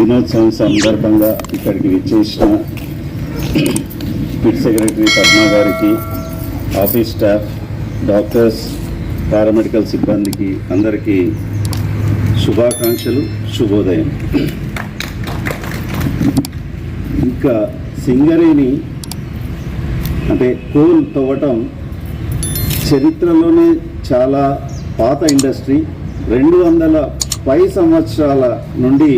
దినోత్సవం సందర్భంగా ఇక్కడికి విచ్చేసిన పిట్ సెక్రటరీ పద్మా గారికి ఆఫీస్ స్టాఫ్ డాక్టర్స్ పారామెడికల్ సిబ్బందికి అందరికీ శుభాకాంక్షలు శుభోదయం. ఇంకా సింగరేణి అంటే కోల్ తవ్వటం చరిత్రలోనే చాలా పాత ఇండస్ట్రీ. రెండు వందల పై సంవత్సరాల నుండి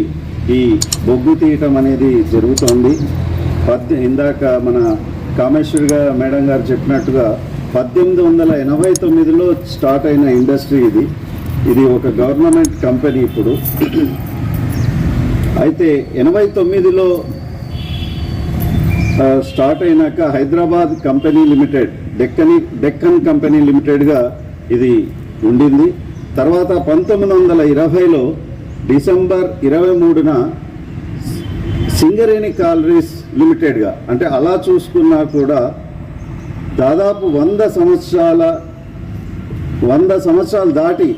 ఈ బొగ్గు తీయటం అనేది జరుగుతోంది. పద్దె ఇందాక మన కామేశ్వర్ గారు మేడం గారు చెప్పినట్టుగా పద్దెనిమిది వందల ఎనభై తొమ్మిదిలో స్టార్ట్ అయిన ఇండస్ట్రీ ఇది. ఇది ఒక గవర్నమెంట్ కంపెనీ ఇప్పుడు. అయితే ఎనభై తొమ్మిదిలో స్టార్ట్ అయినాక హైదరాబాద్ కంపెనీ లిమిటెడ్ డెక్కని డెక్కన్ కంపెనీ లిమిటెడ్గా ఇది ఉండింది. తర్వాత పంతొమ్మిది వందల ఇరవైలో డిసెంబర్ ఇరవై మూడున సింగరేణి కాలరీస్ లిమిటెడ్గా అంటే అలా చూసుకున్నా కూడా దాదాపు వంద సంవత్సరాల వంద సంవత్సరాలు దాటి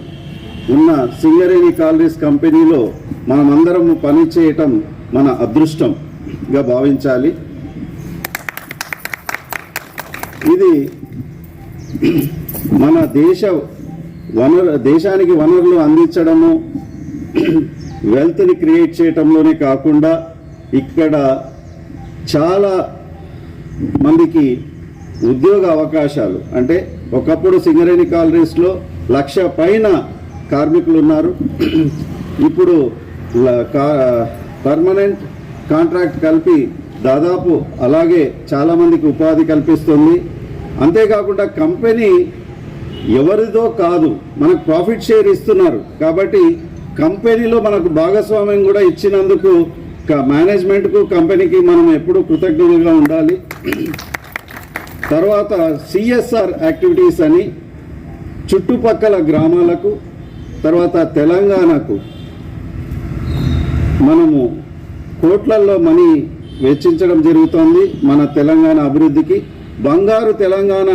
ఉన్న సింగరేణి కాలరీస్ కంపెనీలో మనమందరం పని చేయటం మన అదృష్టంగా భావించాలి. ఇది మన దేశ వనరు దేశానికి వనరులు అందించడము వెల్త్ని క్రియేట్ చేయటంలోనే కాకుండా ఇక్కడ చాలా మందికి ఉద్యోగ అవకాశాలు. అంటే ఒకప్పుడు సింగరేణి కాలరీస్లో లక్ష పైన కార్మికులు ఉన్నారు. ఇప్పుడు ల- కా- పర్మనెంట్ కాంట్రాక్ట్ కలిపి దాదాపు అలాగే చాలామందికి ఉపాధి కల్పిస్తుంది. అంతేకాకుండా కంపెనీ ఎవరిదో కాదు మనకు ప్రాఫిట్ షేర్ ఇస్తున్నారు. కాబట్టి కంపెనీలో మనకు భాగస్వామ్యం కూడా ఇచ్చినందుకు మేనేజ్మెంట్కు కంపెనీకి మనం ఎప్పుడూ కృతజ్ఞతగా ఉండాలి. తర్వాత సిఎస్ఆర్ యాక్టివిటీస్ అని చుట్టుపక్కల గ్రామాలకు తర్వాత తెలంగాణకు మనము కోట్లల్లో మనీ వెచ్చించడం జరుగుతోంది మన తెలంగాణ అభివృద్ధికి. బంగారు తెలంగాణ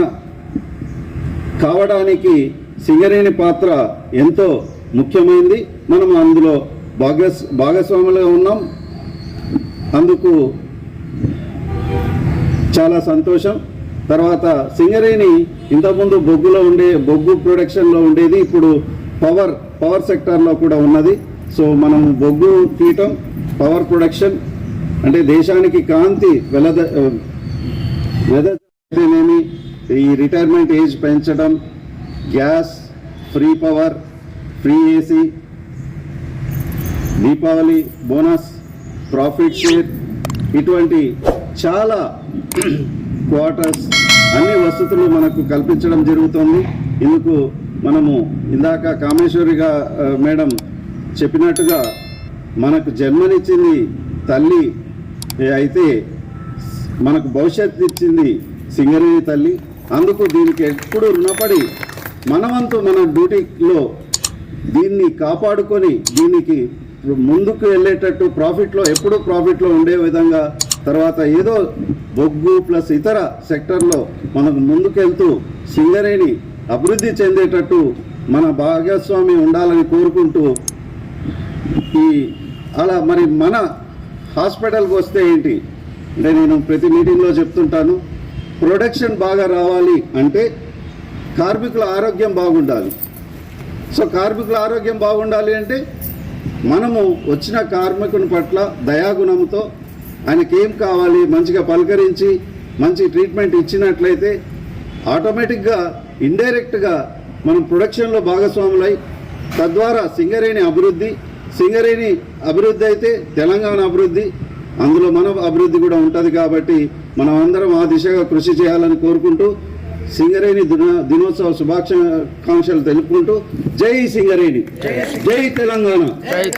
కావడానికి సింగరేణి పాత్ర ఎంతో ముఖ్యమైనది మనం అందులో భాగస్ భాగస్వాములుగా ఉన్నాం. అందుకు చాలా సంతోషం. తర్వాత సింగరేణి ఇంతకుముందు బొగ్గులో ఉండే బొగ్గు ప్రొడక్షన్లో ఉండేది. ఇప్పుడు పవర్ పవర్ సెక్టార్లో కూడా ఉన్నది. సో మనం బొగ్గు తీయటం పవర్ ప్రొడక్షన్ అంటే దేశానికి కాంతి వెలద వెదనేమి ఈ రిటైర్మెంట్ ఏజ్ పెంచడం gas free power free AC Deepavali bonus profit share ఇటువంటి చాలా క్వార్టర్స్ అన్ని వసతులు మనకు కల్పించడం జరుగుతుంది. ఇందుకు మనము ఇందాక కామేశ్వరిగా మేడం చెప్పినట్టుగా మనకు జన్మనిచ్చింది తల్లి అయితే మనకు భవిష్యత్తు ఇచ్చింది సింగరేణి తల్లి. అందుకు దీనికి ఎప్పుడు రుణపడి మనవంతు మన డ్యూటీలో దీన్ని కాపాడుకొని దీనికి ముందుకు వెళ్ళేటట్టు ప్రాఫిట్లో ఎప్పుడూ ప్రాఫిట్లో ఉండే విధంగా తర్వాత ఏదో బొగ్గు ప్లస్ ఇతర సెక్టర్లో మనకు ముందుకెళ్తూ సింగరేణి అభివృద్ధి చెందేటట్టు మన భాగస్వామి ఉండాలని కోరుకుంటూ ఈ అలా మరి మన హాస్పిటల్కి వస్తే ఏంటి? అంటే నేను ప్రతి మీటింగ్లో చెప్తుంటాను ప్రొడక్షన్ బాగా రావాలి అంటే కార్మికుల ఆరోగ్యం బాగుండాలి. సో కార్మికుల ఆరోగ్యం బాగుండాలి అంటే మనము వచ్చిన కార్మికుని పట్ల దయాగుణంతో ఆయనకి ఏం కావాలి మంచిగా పలకరించి మంచి ట్రీట్మెంట్ ఇచ్చినట్లయితే ఆటోమేటిక్గా ఇండైరెక్ట్గా మనం ప్రొడక్షన్లో భాగస్వాములై తద్వారా సింగరేణి అభివృద్ధి సింగరేణి అభివృద్ధి అయితే తెలంగాణ అభివృద్ధి అందులో మన అభివృద్ధి కూడా ఉంటుంది కాబట్టి మనం అందరం ఆ దిశగా కృషి చేయాలని కోరుకుంటూ సింగరేణి దిన దినోత్సవ శుభాకాంక్షలు తెలుపుకుంటూ జై సింగరేణి. జై తెలంగాణ.